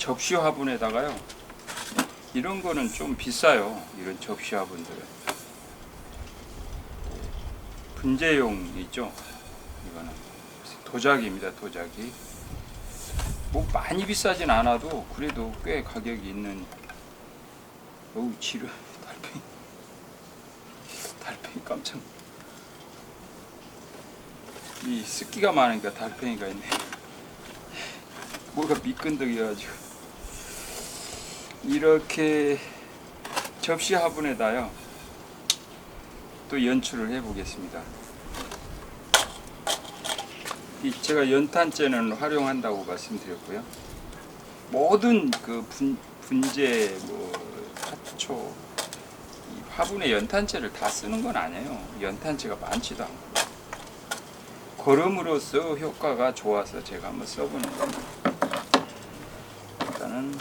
접시 화분에다가요. 이런 거는 좀 비싸요. 이런 접시 화분들은. 분재용 있죠. 이거는 도자기입니다. 도자기. 뭐 많이 비싸진 않아도 그래도 꽤 가격이 있는. 어우 지루 달팽이. 달팽이 깜짝. 이 습기가 많으니까 달팽이가 있네. 뭐가 미끈덕이가지고 이렇게 접시 화분에다요 또 연출을 해 보겠습니다. 이 제가 연탄재는 활용한다고 말씀드렸고요. 모든 그 분, 분재 뭐 화초 이 화분에 연탄재를 다 쓰는 건 아니에요. 연탄재가 많지도 않고 걸음으로써 효과가 좋아서 제가 한번 써보는 겁니다. 일단은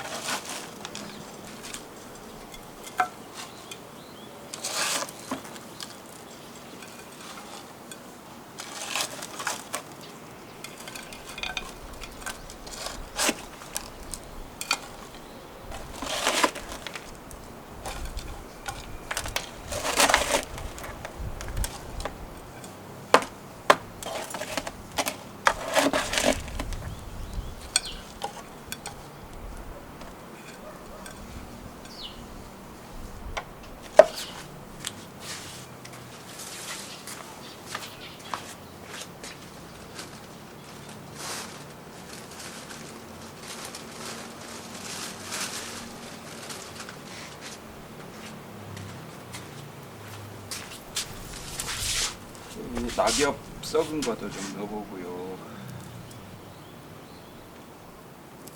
이 낙엽 썩은 것도 좀 넣어보고요.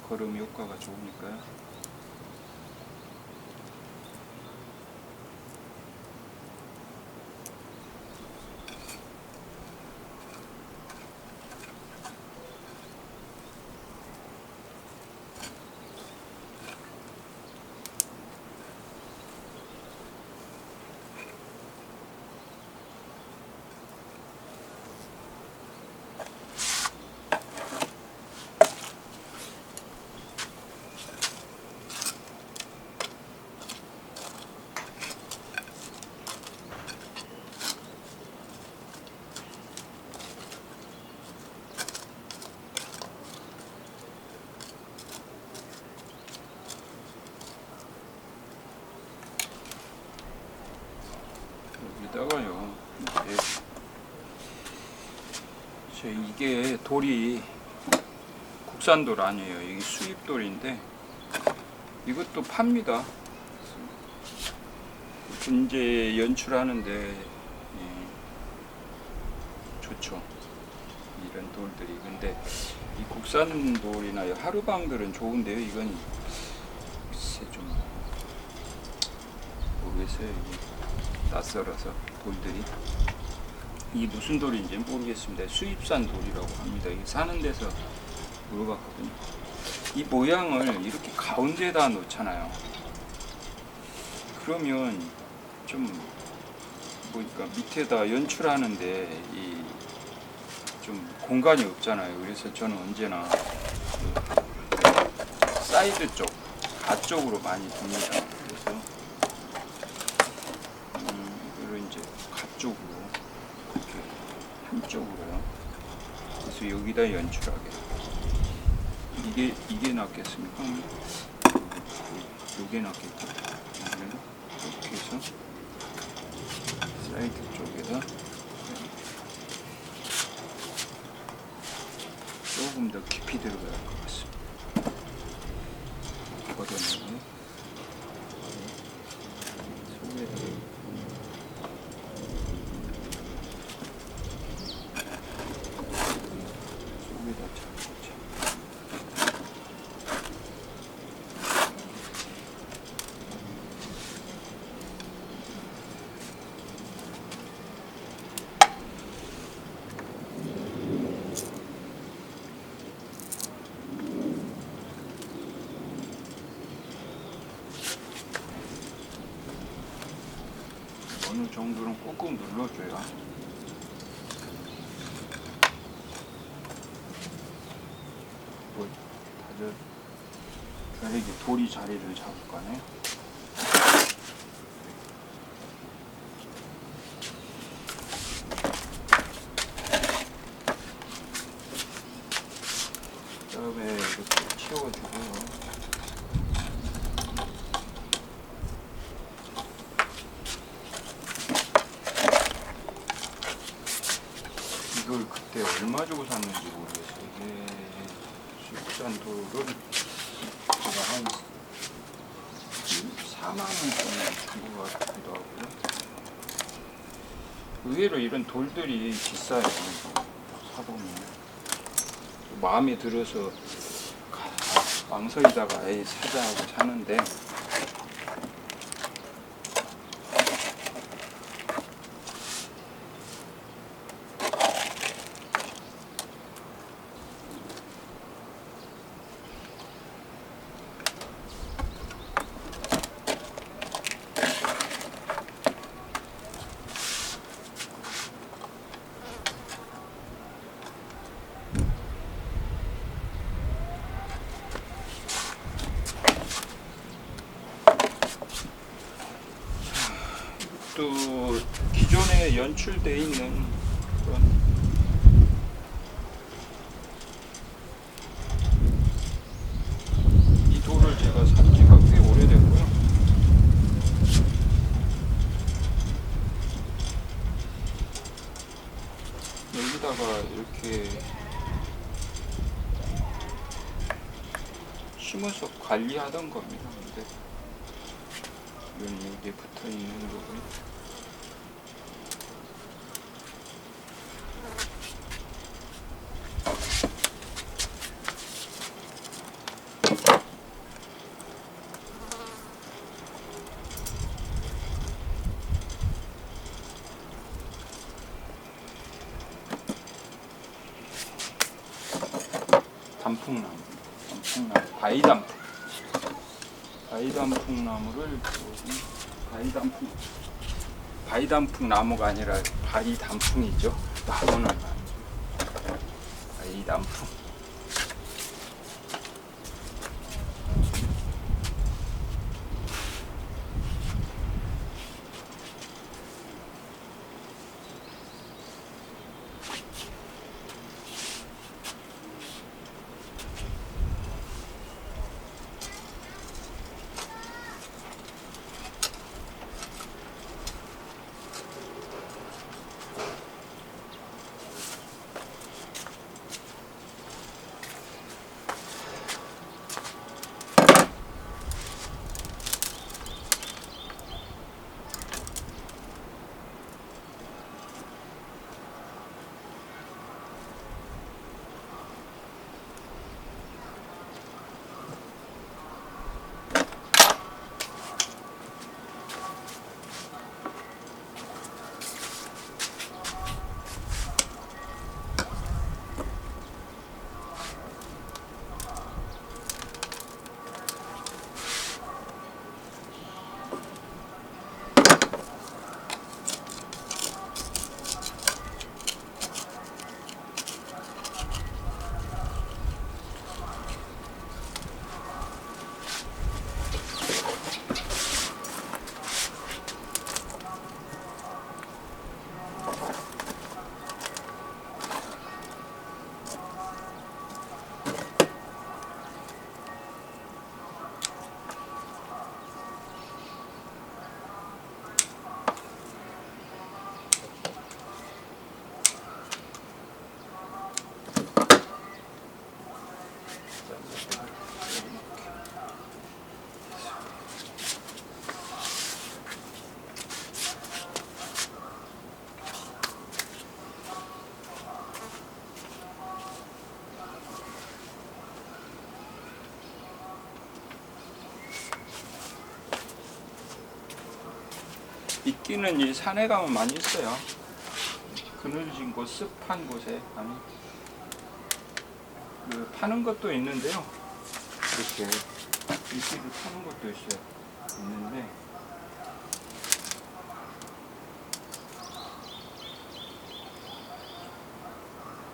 걸음 효과가 좋으니까요. 이제 저 이게 돌이 국산 돌 아니에요. 이게 수입 돌인데 이것도 팝니다. 분재 연출하는데 예, 좋죠. 이런 돌들이. 근데 이 국산 돌이나 하루방들은 좋은데요. 이건 글쎄 좀 모르겠어요. 낯설어서 돌들이 이 무슨 돌인지 모르겠습니다. 수입산 돌이라고 합니다. 이게 사는 데서 물어봤거든요. 이 모양을 이렇게 가운데다 놓잖아요. 그러면 좀 뭐니까 밑에다 연출하는데 이 좀 공간이 없잖아요. 그래서 저는 언제나 그 사이드 쪽, 가쪽으로 많이 둡니다. 그래서 음, 이걸 이제 가쪽으로 이렇게 한쪽으로요. 그래서 여기다 연출하게. 이게 이게 낫겠습니까? 요게 낫겠죠. 그래서 이렇게 해서 사이드 쪽에다 조금 더 깊이 들어가야 할 것 같습니다. 걷어내고 속에다 속에다 잡고 어느 정도는 꾹꾹 눌러줘야 뭐 다들 이렇게 돌이 자리를 잡을 거네. 그다음에 이렇게 채워주고요. 이걸 그때 얼마 주고 샀는지 모르겠어요. 이게 수국산 돌은 제가 한 4만 원 정도 준것 같기도 하고요. 의외로 이런 돌들이 비싸요. 사보면 마음에 들어서 가- 망설이다가 에이 사자 하고 사는데 또 연출돼 있는 그런 이 돌을 제가 산 지가 꽤 오래됐고요. 여기다가 이렇게 심어서 관리하던 겁니다. 근데 여기에 붙어 있는 거고요. 단풍나무, 단풍나무, 바위단풍. 바위단풍나무를 여기 바위단풍, 바위 단풍 나무가 아니라 바위단풍이죠. 나무는 아니고. 바위단풍. 있기는 이 산에 가면 많이 있어요. 그늘진 곳, 습한 곳에 가면 그 파는 것도 있는데요. 이렇게 이끼를 파는 것도 있어요. 있는데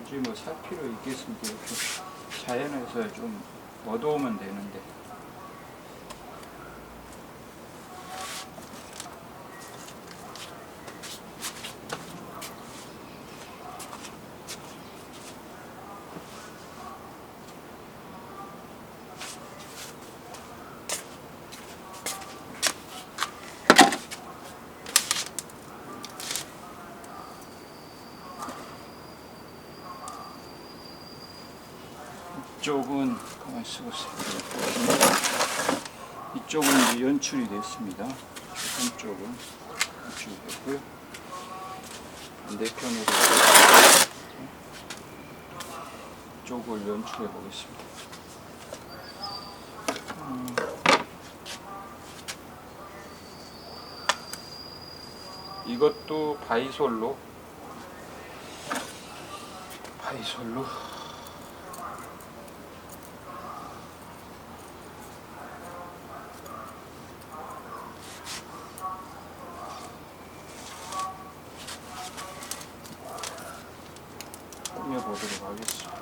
굳이 뭐 살 필요 있겠습니까? 이렇게 자연에서 좀 얻어오면 되는데 이쪽은 가만히 쓰고 있어요. 이쪽은 이제 연출이 됐습니다. 한쪽은 연출이 됐고요. 반대편으로 이쪽을 연출해 보겠습니다. 음. 이것도 바이솔로 바이솔로 꾸며보도록 하겠습니다.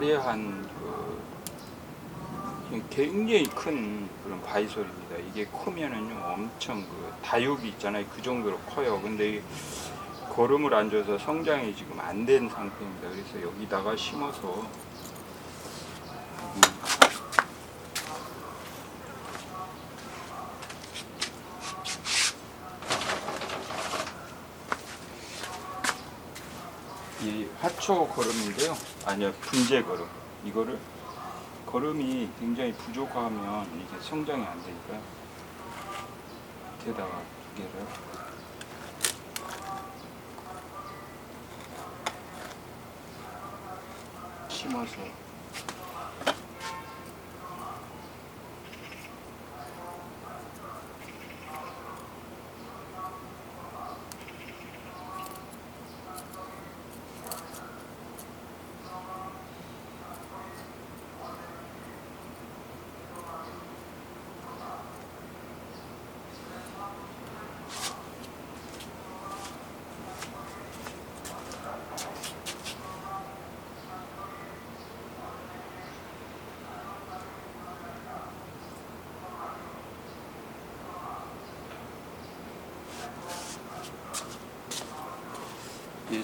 화려한 그 굉장히 큰 그런 바이솔입니다. 이게 크면은요 엄청 그 다육이 있잖아요. 그 정도로 커요. 근데 이 거름을 안 줘서 성장이 지금 안 된 상태입니다. 그래서 여기다가 심어서 음, 이 화초 거름인데요. 아니요 분재 거름. 이거를 거름이 굉장히 부족하면 이게 성장이 안 되니까요. 밑에다가 두 개를 심어서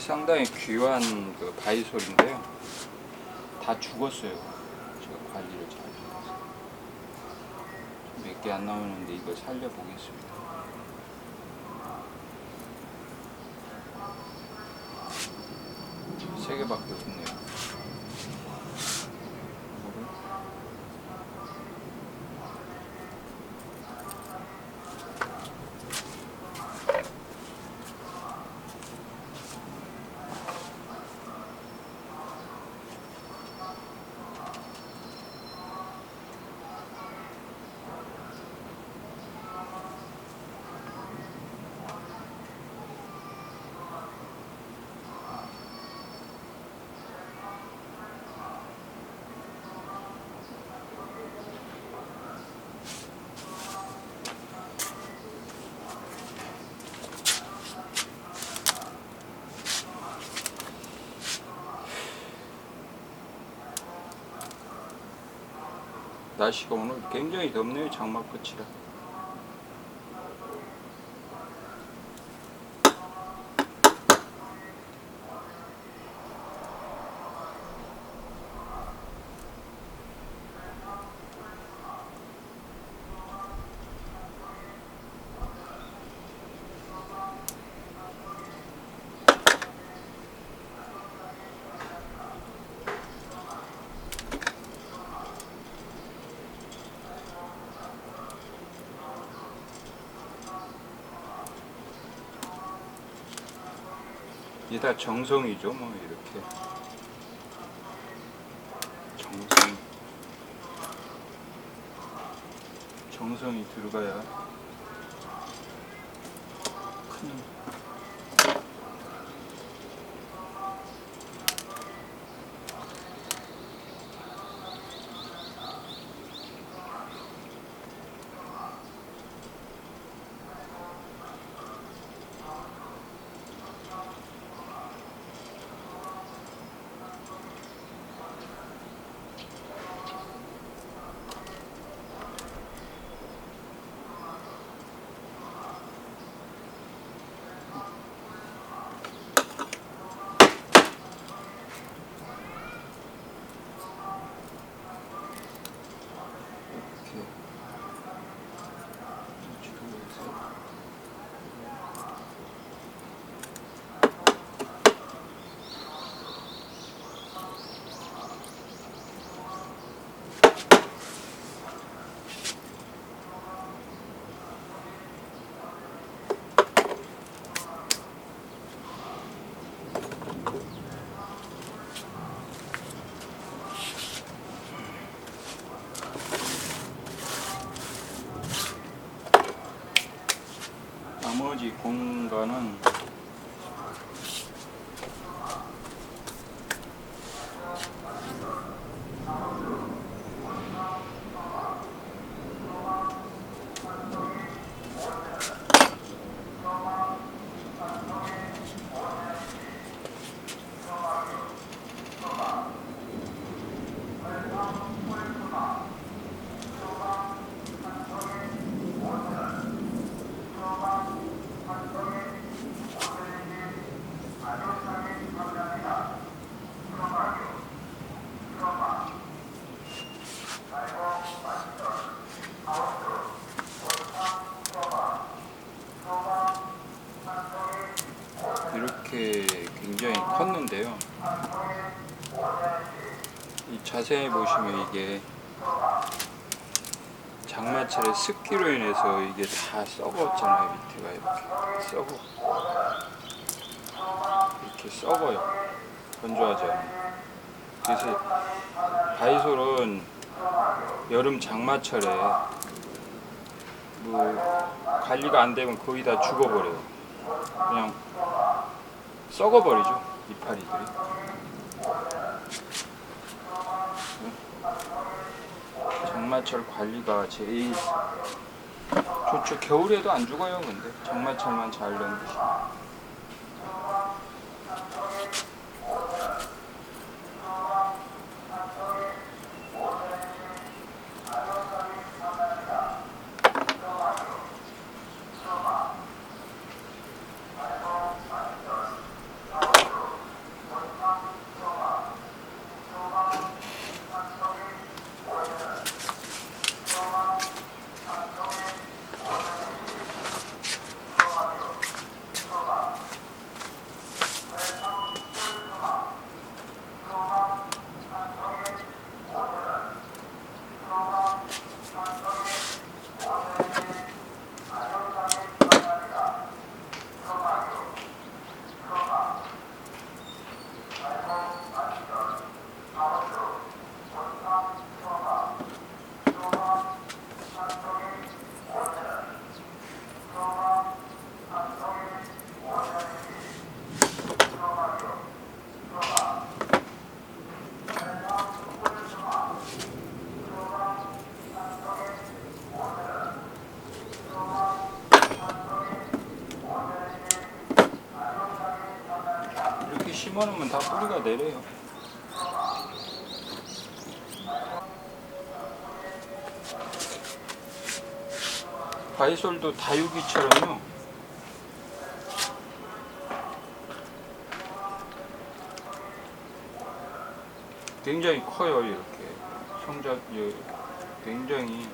상당히 귀한 그 바이솔인데요. 다 죽었어요. 제가 관리를 잘 해서 몇 개 안 나오는데 이거 살려 보겠습니다. 세 개밖에 없네요. 날씨가 오늘 굉장히 덥네요. 장마 끝이라. 다 정성이죠, 뭐 이렇게. 정성. 정성이 들어가야 자세히 보시면 이게 장마철의 습기로 인해서 이게 다 썩었잖아요. 밑에가 이렇게 썩어 이렇게 썩어요. 건조하지 않아요. 그래서 바이솔은 여름 장마철에 뭐 관리가 안 되면 거의 다 죽어버려요. 그냥 썩어버리죠 이파리들이. 장마철 관리가 제일 좋죠. 겨울에도 안 죽어요, 근데 장마철만 잘 넘기시면. 내려요. 바이솔도 다육이처럼요. 굉장히 커요, 이렇게. 성자, 예, 굉장히.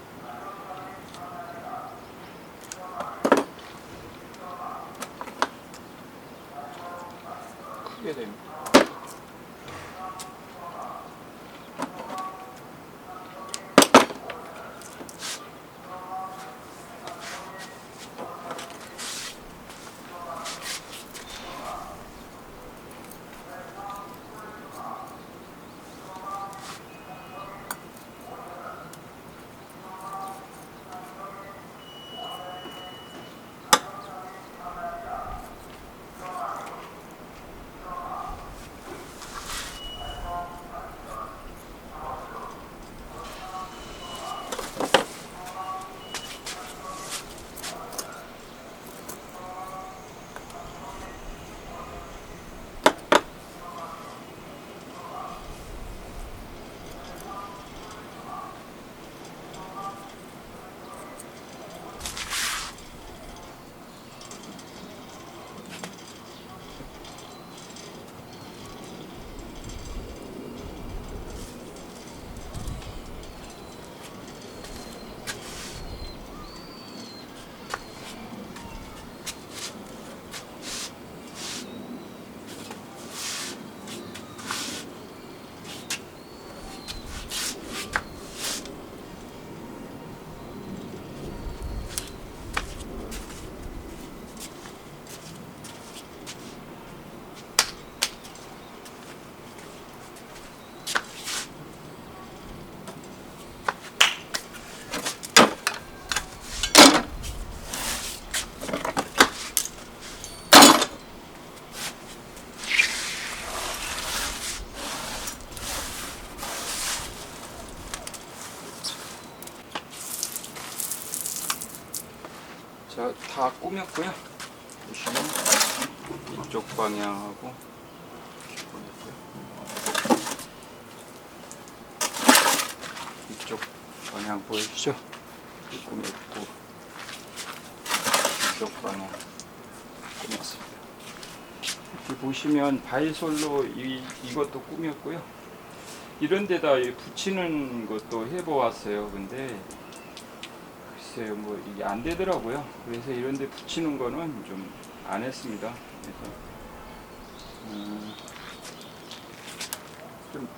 자, 다 꾸몄고요. 보시면 이쪽 방향하고. 이쪽 방향 보이시죠? 꾸몄고 이쪽 방향 꾸몄습니다. 이렇게 보시면 바이솔로 이, 이것도 꾸몄고요. 이런 데다 이 붙이는 것도 해보았어요. 근데 글쎄요, 뭐 이게 안 되더라고요. 그래서 이런 데 붙이는 거는 좀 안 했습니다. 그래서 음, 좀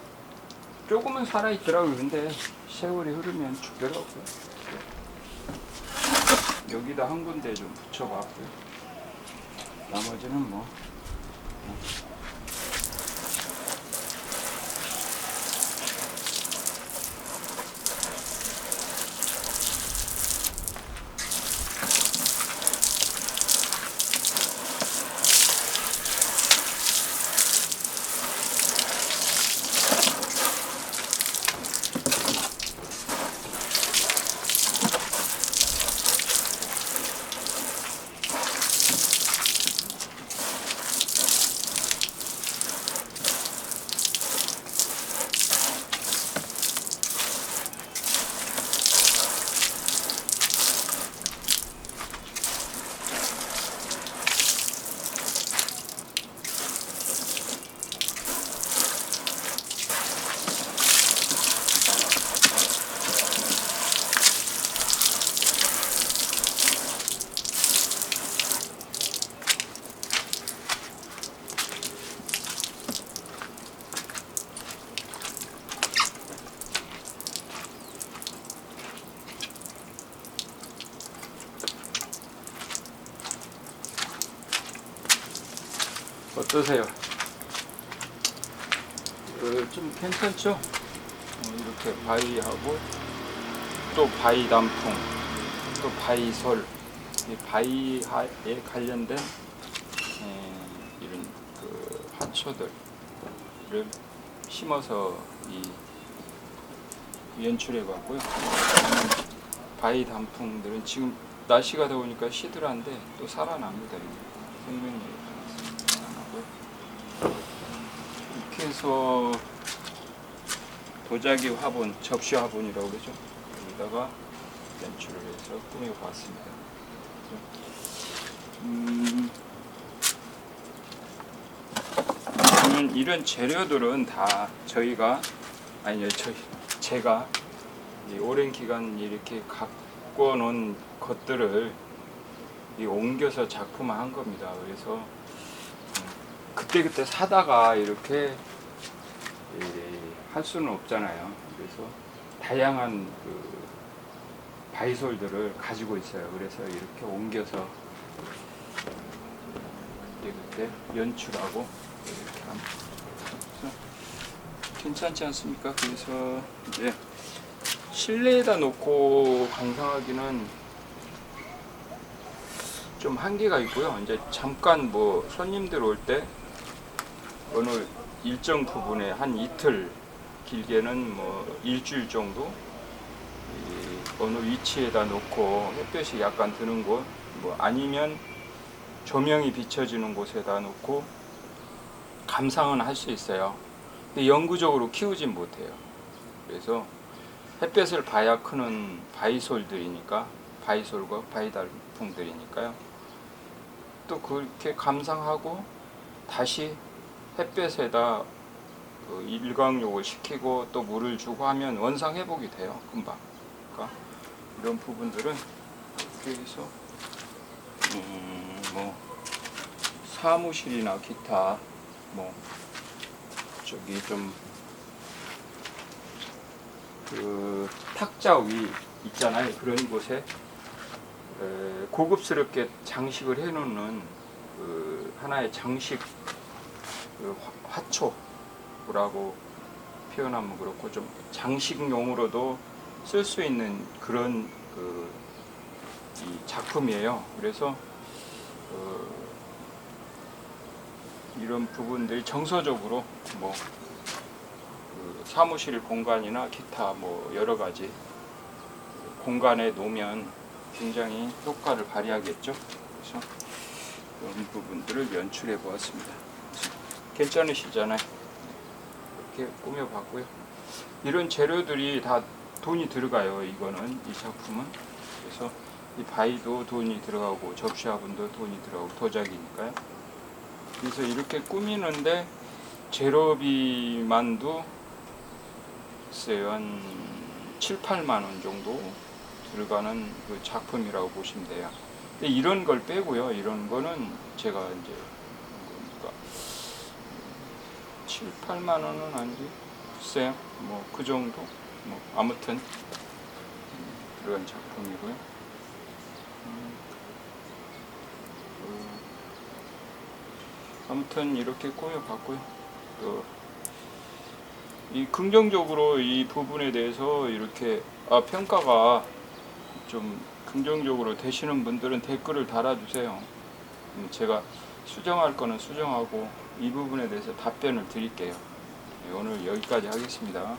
조금은 살아 있더라고요. 근데 세월이 흐르면 죽더라고요. 여기다 한 군데 좀 붙여봤고요. 나머지는 뭐 어떠세요? 어, 좀 괜찮죠? 어, 이렇게 바위하고 또 바위 단풍, 또 바위솔, 이 바위에 관련된 에, 이런 그 화초들을 심어서 이 연출해 봤고요. 바위 단풍들은 지금 날씨가 더우니까 시들한데 또 살아납니다. 생명력이 살아나고요. 해서 도자기 화분, 접시 화분이라고 그러죠. 여기다가 연출을 해서 꾸며봤습니다. 음, 저는 이런 재료들은 다 저희가 아니요 저희 제가 이 오랜 기간 이렇게 갖고 놓은 것들을 이 옮겨서 작품화한 겁니다. 그래서 음, 그때그때 사다가 이렇게 이, 할 수는 없잖아요. 그래서 다양한 그 바이솔들을 가지고 있어요. 그래서 이렇게 옮겨서 그때 그때 연출하고 이렇게 합니다. 괜찮지 않습니까? 그래서 이제 실내에다 놓고 감상하기는 좀 한계가 있고요. 이제 잠깐 뭐 손님들 올 때 어느 일정 부분에 한 이틀 길게는 뭐 일주일 정도 이 어느 위치에다 놓고 햇볕이 약간 드는 곳, 뭐 아니면 조명이 비춰지는 곳에다 놓고 감상은 할 수 있어요. 근데 영구적으로 키우진 못해요. 그래서 햇볕을 봐야 크는 바이솔들이니까 바이솔과 바이달풍들이니까요. 또 그렇게 감상하고 다시 햇볕에다 그 일광욕을 시키고 또 물을 주고 하면 원상 회복이 돼요 금방. 그러니까 이런 부분들은 이렇게 해서 음, 뭐 사무실이나 기타 뭐 저기 좀 그 탁자 위 있잖아요. 그런 곳에 에, 고급스럽게 장식을 해놓는 그 하나의 장식 그 화- 화초 라고 표현하면 그렇고 좀 장식용으로도 쓸 수 있는 그런 그이 작품이에요. 그래서 어, 이런 부분들이 정서적으로 뭐 그 사무실 공간이나 기타 뭐 여러 가지 공간에 놓으면 굉장히 효과를 발휘하겠죠. 그래서 그런 부분들을 연출해 보았습니다. 괜찮으시잖아요. 이렇게 꾸며봤고요. 이런 재료들이 다 돈이 들어가요. 이거는 이 작품은 그래서 이 바위도 돈이 들어가고 접시 화분도 돈이 들어가고 도자기니까요. 그래서 이렇게 꾸미는데 재료비만도 글쎄요 한 7, 8만 원 정도 들어가는 그 작품이라고 보시면 돼요. 근데 이런 걸 빼고요. 이런 거는 제가 이제 그러니까 7, 8만 원은 아니지. 글쎄요. 뭐 그 정도. 뭐 아무튼 음, 그런 작품이고요. 음, 그, 아무튼 이렇게 꾸며봤고요. 또 이 긍정적으로 이 부분에 대해서 이렇게 아, 평가가 좀 긍정적으로 되시는 분들은 댓글을 달아주세요. 음, 제가 수정할 거는 수정하고 이 부분에 대해서 답변을 드릴게요. 네, 오늘 여기까지 하겠습니다.